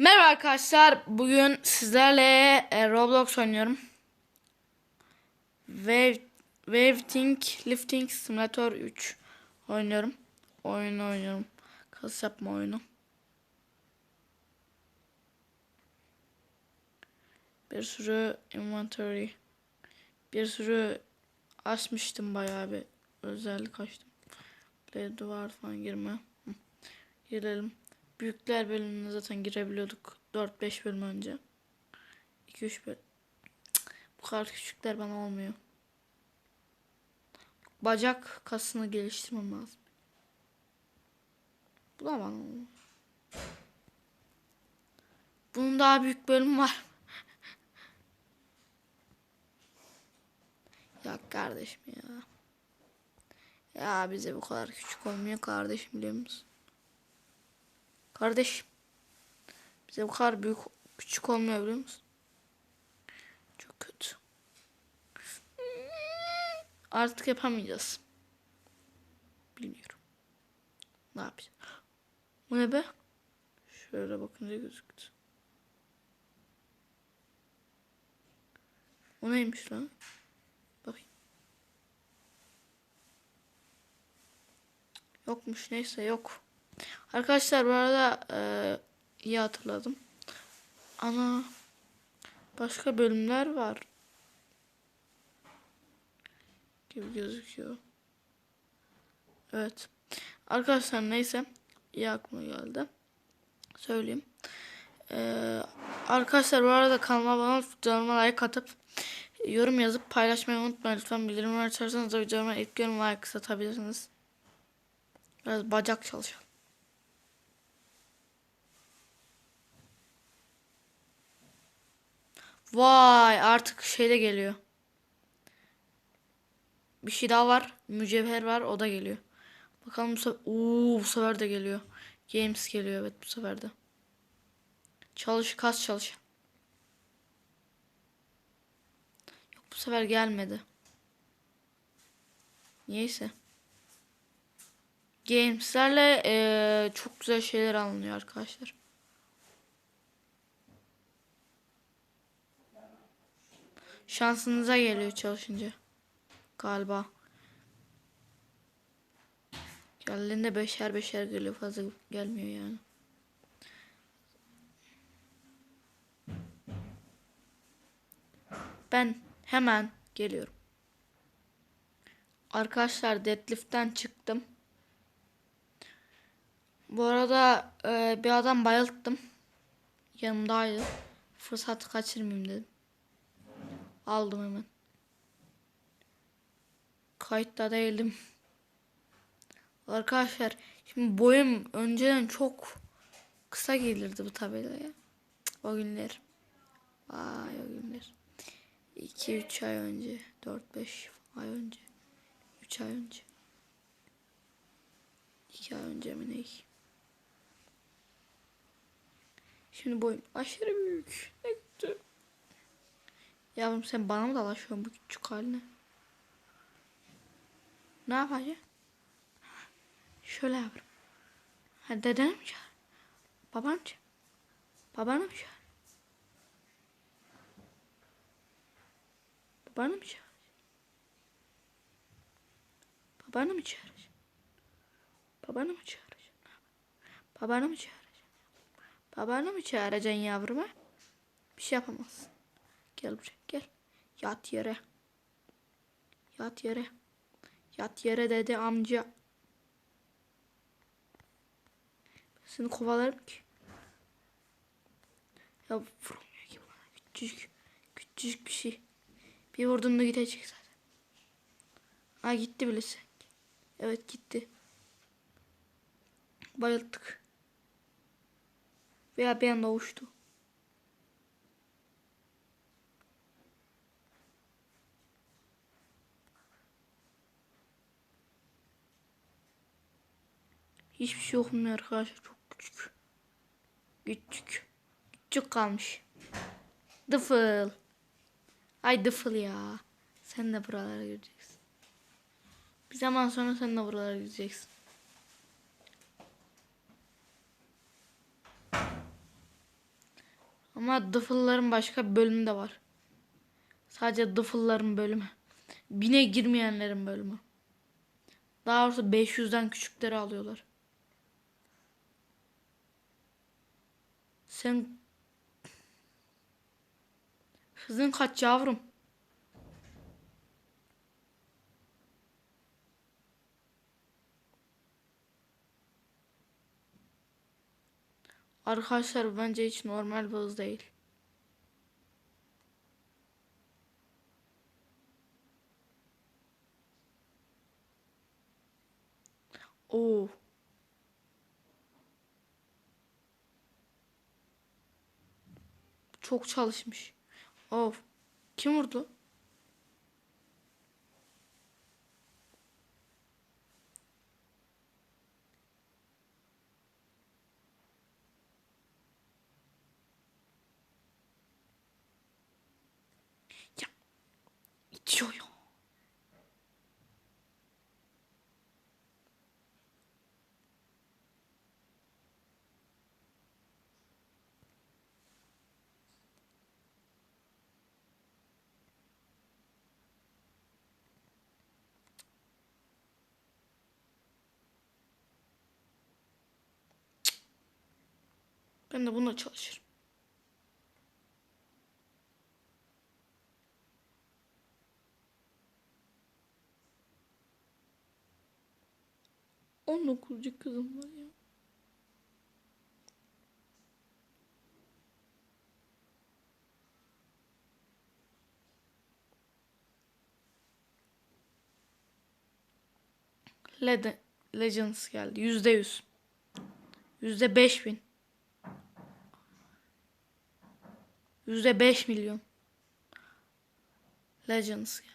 Merhaba arkadaşlar. Bugün sizlerle e, Roblox oynuyorum. Wave, Waving Lifting Simulator 3 oynuyorum. Oyunu oynuyorum. Kas yapma oyunu. Bir sürü inventory. Bir sürü açmıştım bayağı bir özellik açtım. Duvar falan girme. Girelim. Büyükler bölümüne zaten girebiliyorduk 4-5 bölüm önce. 2-3 bölüm. Bu kadar küçükler bana olmuyor. Bacak kasını geliştirmem lazım. Bu da bana olmuyor. Bunun daha büyük bölümü var. ya kardeşim ya. Ya bize bu kadar küçük olmuyor kardeşim biliyor musun? Kardeşim. Bize bu kadar büyük küçük olmuyor biliyor musun? Çok kötü. Artık yapamayacağız. Bilmiyorum. Ne yapacağız? Bu ne be? Şöyle bakınca gözüktü. O neymiş lan? Bakayım. Yokmuş neyse yok. Arkadaşlar bu arada e, iyi hatırladım. Ana başka bölümler var. Gibi gözüküyor. Evet. Arkadaşlar neyse iyi aklıma geldi. Söyleyeyim. Ee, arkadaşlar bu arada kanalıma abone olup videolarıma like atıp yorum yazıp paylaşmayı unutmayın. Lütfen bildirimleri açarsanız da videolarıma ilk yorum like satabilirsiniz. Biraz bacak çalışalım. Vay artık şey de geliyor. Bir şey daha var. Mücevher var. O da geliyor. Bakalım bu sefer. Oo, bu sefer de geliyor. Games geliyor evet bu sefer de. Çalış kas çalış. Yok bu sefer gelmedi. Niyeyse. Games'lerle eee, çok güzel şeyler alınıyor arkadaşlar. Şansınıza geliyor çalışınca. Galiba. Geldiğinde beşer beşer geliyor fazla gelmiyor yani. Ben hemen geliyorum. Arkadaşlar deadlift'ten çıktım. Bu arada e, bir adam bayılttım. Yanımdaydı. Fırsatı kaçırmayayım dedim. Aldım hemen. Kayıtta değildim. Arkadaşlar şimdi boyum önceden çok kısa gelirdi bu tabelaya. O günler. Vay o günler. 2-3 ay önce. 4-5 ay önce. 3 ay önce. 2 ay önce mi ne? Şimdi boyum aşırı büyük. Ne. Yavrum sen bana mı dalaşıyorsun bu küçük haline? Ne yapacaksın? Şöyle yavrum. Ha dedeni mi çağır? Babanı mı çağır? Babanı mı çağır? Babanı mı çağır? Babanı mı çağıracaksın? Babanı mı çağıracaksın? Babanı mı çağıracaksın? Babanı mı çağıracaksın yavruma? Bir şey yapamazsın. Gel buraya gel. Yat yere. Yat yere. Yat yere dedi amca. Ben seni kovalarım ki. Ya vurmuyor ki bana. Küçücük. Küçücük bir şey. Bir vurduğunda gidecek zaten. Ha gitti bile sanki. Evet gitti. Bayılttık. Veya bir anda uçtu. Hiçbir şey okumuyor arkadaşlar. Çok küçük. Küçük. Küçük kalmış. Dıfıl. Ay dıfıl ya. Sen de buralara gireceksin. Bir zaman sonra sen de buralara gireceksin. Ama dıfılların başka bir bölümü de var. Sadece dıfılların bölümü. Bine girmeyenlerin bölümü. Daha doğrusu 500'den küçükleri alıyorlar. Sen hızın kaç yavrum? Arkadaşlar bence hiç normal bir hız değil. Oo. Çok çalışmış. Of. Kim vurdu? Ya. İtiyor ya. Ben de bununla çalışırım. On dokuzcuk kızım var ya. Legends geldi. Yüzde yüz. Yüzde beş bin. Yüzde beş milyon. Legends geldi.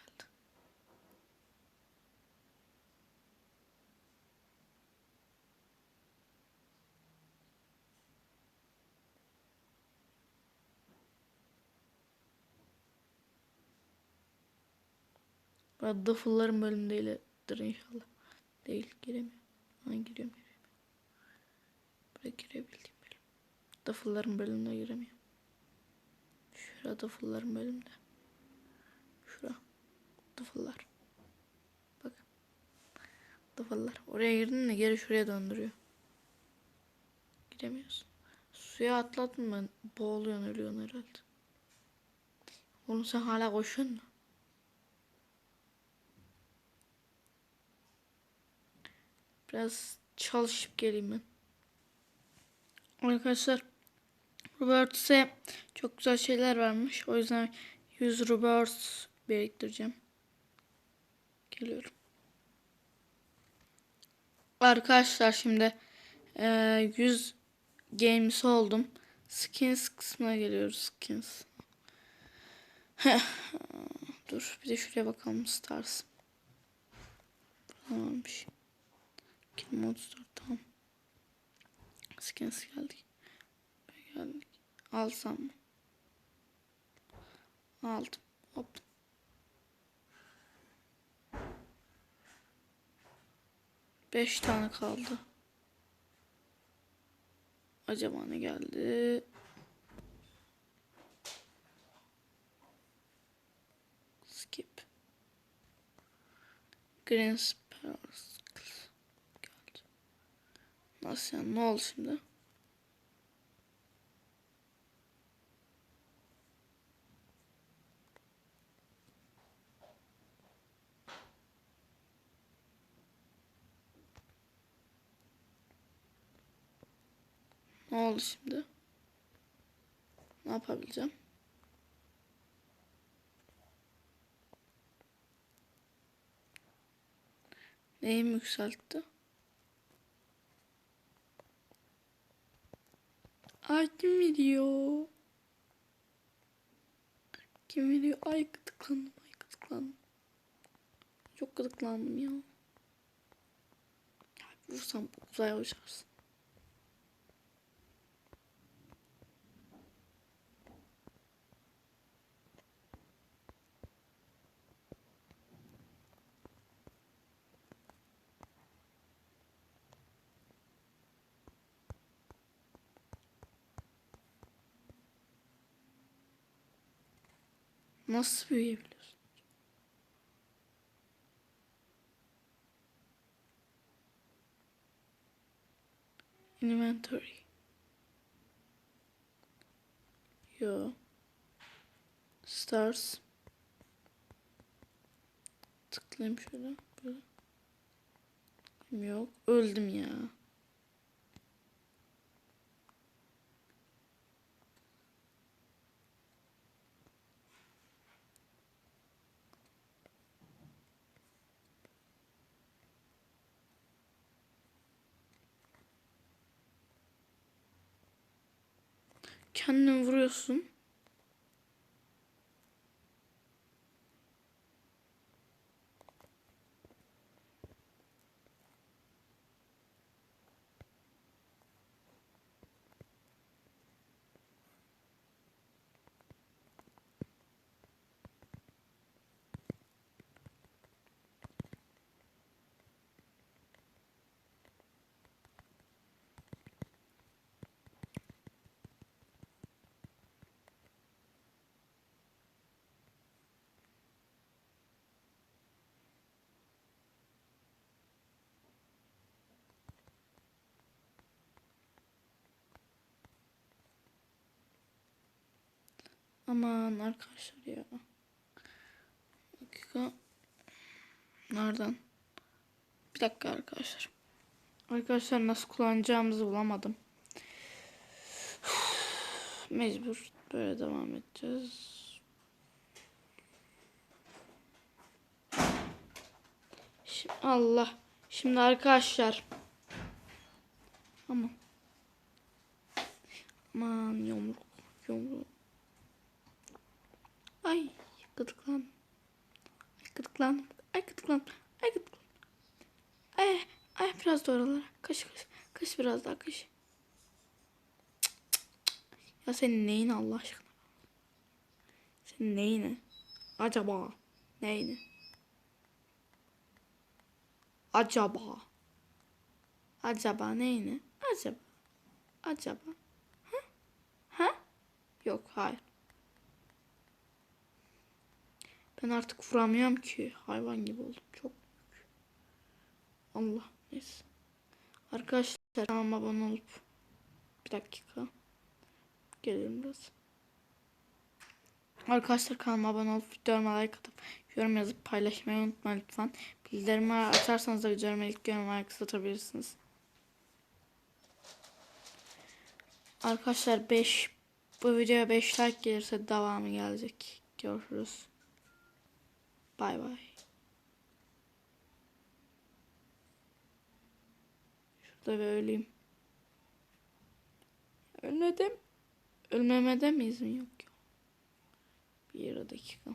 Böyle dıfılların bölümü değildir inşallah. Değil giremiyorum. Ben giriyorum giremiyorum. Buraya girebildiğim bölüm. Dıfılların bölümüne giremiyorum. Şurada dıfılların bölümünde. Şura. Dıfıllar. Bak. Dıfıllar. Oraya girdin de geri şuraya döndürüyor. Giremiyorsun. Suya atlatma. Boğuluyorsun ölüyorsun herhalde. Oğlum sen hala koşuyorsun mu? Biraz çalışıp geleyim ben. Arkadaşlar Roberts'e çok güzel şeyler vermiş. O yüzden 100 Roberts biriktireceğim. Geliyorum. Arkadaşlar şimdi e, 100 games oldum. Skins kısmına geliyoruz. Skins. Dur bir de şuraya bakalım Stars. Tamammış. 2034 tamam. Skins geldik. Geldik. Alsam mı? Aldım. Hop. Beş tane kaldı. Acaba ne geldi? Skip. Green geldi. Nasıl yani? Ne oldu şimdi? Ne oldu şimdi? Ne yapabileceğim? Neyim yükseltti? Ay kim veriyor? Kim veriyor? Ay gıdıklandım. Ay gıdıklandım. Çok gıdıklandım ya. ya vursam uzaya uçarsın. Nasıl büyüyebiliyorsun? Inventory. Yo. Stars. Tıklayayım şöyle. Böyle. Yok. Öldüm ya. Kendini vuruyorsun. Aman arkadaşlar ya. Bir dakika. Nereden? Bir dakika arkadaşlar. Arkadaşlar nasıl kullanacağımızı bulamadım. Mecbur böyle devam edeceğiz. Şimdi, Allah. Şimdi arkadaşlar. Aman. Aman yumruk. Yumruk. Ay gıdıklandım. Ay gıdıklandım. Ay gıdıklandım. Ay gıdıklandım. Ay, ay biraz da oralara. Kaş kaş. Kaş biraz daha kaş. Ya senin neyin Allah aşkına? Senin neyine? Acaba neyine? Acaba. Acaba neyine? Acaba. Acaba. Ha? Ha? Yok hayır. Ben artık vuramıyorum ki. Hayvan gibi oldum. Çok büyük. Allah neyse. Arkadaşlar kanalıma abone olup bir dakika. Gelirim biraz. Arkadaşlar kanalıma abone olup videolarıma like atıp yorum yazıp paylaşmayı unutmayın lütfen. Bildirimleri açarsanız da videolarıma ilk yorum like atabilirsiniz. Arkadaşlar 5 bu videoya 5 like gelirse devamı gelecek. Görüşürüz. Bay bay. Şurada bir öleyim. Ölmedim. Ölmemede mi izin yok ya? Bir dakika.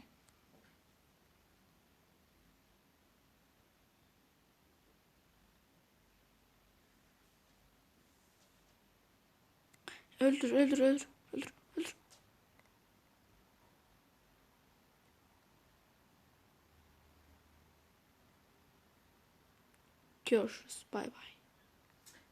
Öldür, öldür, öldür. 就是拜拜